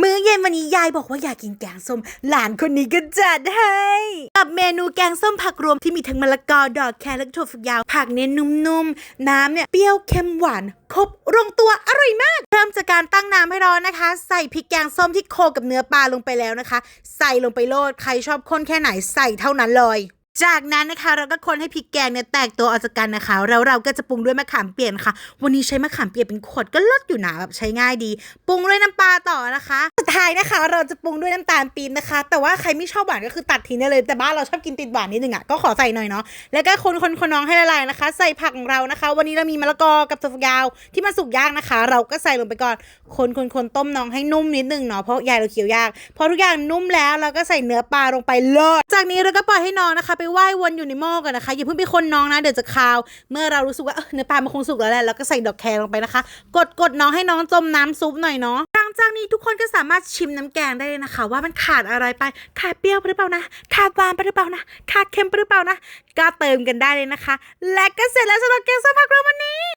มื้อเย็นวันนี้ยายบอกว่าอยากกินแกงส้ม หลานคนนี้ก็จัดให้กับเมนูแกงส้มผักรวมที่มีทั้งมะละกอดอกแครและถั่วฝักยาว ผักเนี่ยนุ่มๆ น้ำเนี่ยเปรี้ยวเค็มหวาน ครบลงตัวอร่อยมาก เริ่มจากการตั้งน้ำให้ร้อนนะคะ ใส่พริกแกงส้มที่โคกับเนื้อปลาลงไปแล้วนะคะ ใส่ลงไปโลดใครชอบข้นแค่ไหนใส่เท่านั้นเลย จากนั้นนะคะเราก็คนให้พริกแกงเนี่ยแตกตัวออกจากกันนะคะแล้วเราก็จะปรุงด้วยมะขามเปียกนะคะวันนี้ใช้มะขามเปียกเป็นขวดก็ลดอยู่หนะแบบใช้ง่ายดี ปรุงด้วยน้ำปลาต่อนะคะ สุดท้ายนะคะ เราจะปรุงด้วยน้ำตาลปี๊บนะคะ แต่ว่าใครไม่ชอบหวานก็คือตัดทิ้งได้เลยแต่บ้านเราชอบกินติดหวานนิดนึงอะก็ขอใส่หน่อยเนาะแล้วก็คนคนคนน้องให้ละลายนะคะ ใส่ผักของเรานะคะ วันนี้เรามีมะละกอกับถั่วฝักยาวที่มันสุกยากนะคะ เราก็ใส่ลงไปก่อนคนคนคนต้มน้องให้นุ่มนิดนึงเนาะเพราะยายเราเคี้ยวยากพอทุกอย่างนุ่มแล้วเราก็ใส่เนื้อปลาลงไปเลยจากนี้เราก็ปล่อยให้น้องนะคะไปว่ายวนอยู่ในหม้อกันนะคะอย่าเพิ่งไปคนน้องนะเดี๋ยวจะคาว เมื่อเรารู้สึกว่าเนื้อปลามันคงสุกแล้วแหละเราก็ใส่ดอกแครลงไปนะคะ กดกดน้องให้น้องจมน้ำซุปหน่อยเนาะหลังจากนี้ทุกคนก็สามารถชิมน้ำแกงได้เลยนะคะ ว่ามันขาดอะไรไปขาดเปรี้ยวหรือเปล่านะขาดหวานหรือเปล่านะขาดเค็มหรือเปล่านะก็เติมกันได้เลยนะคะ และก็เสร็จแล้วสำหรับแกงส้มผักรวมวันนี้